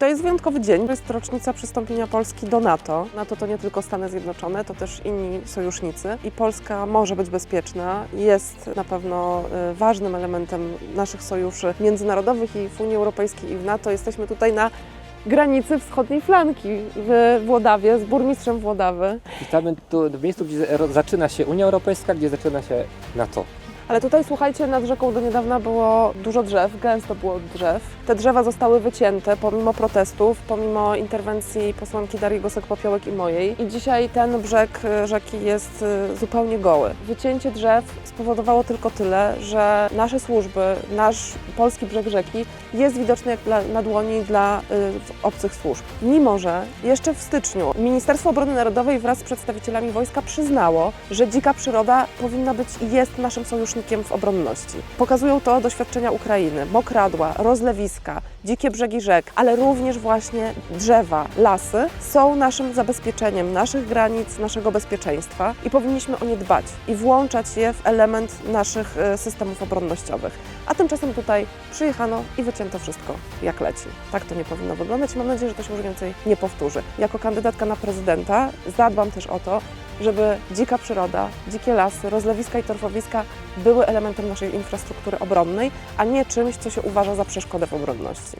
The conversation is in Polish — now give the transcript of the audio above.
To jest wyjątkowy dzień. To jest rocznica przystąpienia Polski do NATO. NATO to nie tylko Stany Zjednoczone, to też inni sojusznicy. I Polska może być bezpieczna. Jest na pewno y, ważnym elementem naszych sojuszy międzynarodowych i w Unii Europejskiej i w NATO. Jesteśmy tutaj na granicy wschodniej flanki w Włodawie z burmistrzem Włodawy. Witamy tu w miejscu, gdzie zaczyna się Unia Europejska, gdzie zaczyna się NATO. Ale tutaj, słuchajcie, nad rzeką do niedawna było dużo drzew, gęsto było drzew. Te drzewa zostały wycięte pomimo protestów, pomimo interwencji posłanki Darii Gosek-Popiołek i mojej. I dzisiaj ten brzeg y, rzeki jest y, zupełnie goły. Wycięcie drzew spowodowało tylko tyle, że nasze służby, nasz polski brzeg rzeki jest widoczny jak dla, na dłoni dla y, obcych służb. Mimo, że jeszcze w styczniu Ministerstwo Obrony Narodowej wraz z przedstawicielami wojska przyznało, że dzika przyroda powinna być i jest naszym sojusznikiem w obronności. Pokazują to doświadczenia Ukrainy, mokradła, rozlewiska, dzikie brzegi rzek, ale również właśnie drzewa, lasy są naszym zabezpieczeniem naszych granic, naszego bezpieczeństwa i powinniśmy o nie dbać i włączać je w element naszych e, systemów obronnościowych. A tymczasem tutaj przyjechano i wycięto wszystko jak leci. Tak to nie powinno wyglądać i mam nadzieję, że to się już więcej nie powtórzy. Jako kandydatka na prezydenta zadbam też o to, żeby dzika przyroda, dzikie lasy, rozlewiska i torfowiska były elementem naszej infrastruktury obronnej, a nie czymś, co się uważa za przeszkodę w obronności.